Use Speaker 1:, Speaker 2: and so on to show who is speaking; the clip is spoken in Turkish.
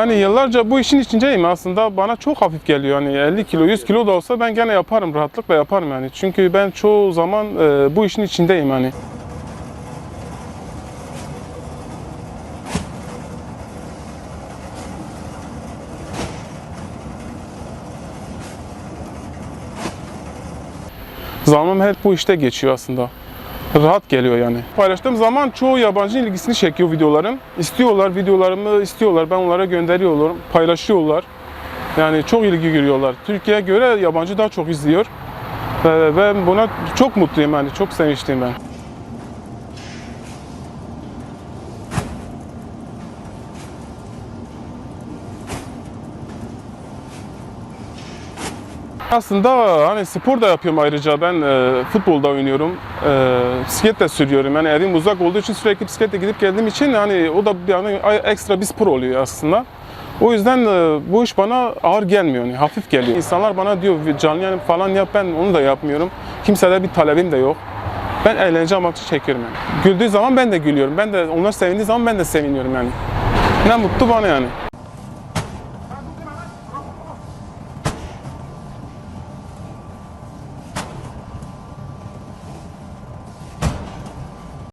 Speaker 1: Yani yıllarca bu işin içindeyim aslında bana çok hafif geliyor. Yani 50 kilo 100 kilo da olsa ben gene yaparım rahatlıkla yaparım yani. Çünkü ben çoğu zaman e, bu işin içindeyim yani. Zamanım hep bu işte geçiyor aslında. Rahat geliyor yani. Paylaştığım zaman çoğu yabancı ilgisini çekiyor videolarım. İstiyorlar videolarımı istiyorlar. Ben onlara gönderiyorum. Paylaşıyorlar. Yani çok ilgi görüyorlar. Türkiye'ye göre yabancı daha çok izliyor. Ve ben buna çok mutluyum yani. Çok sevinçliyim ben. Aslında hani spor da yapıyorum ayrıca ben e, futbolda oynuyorum, e, bisiklet de sürüyorum. Yani evim uzak olduğu için sürekli bisikletle gidip geldiğim için hani o da yani ekstra bir spor oluyor aslında. O yüzden e, bu iş bana ağır gelmiyor, yani hafif geliyor. İnsanlar bana diyor canlı yayın falan yap, ben onu da yapmıyorum. Kimsede bir talebim de yok. Ben eğlence amaçlı çekiyorum yani. Güldüğü zaman ben de gülüyorum. Ben de onlar sevindiği zaman ben de seviniyorum yani. Ne mutlu bana yani.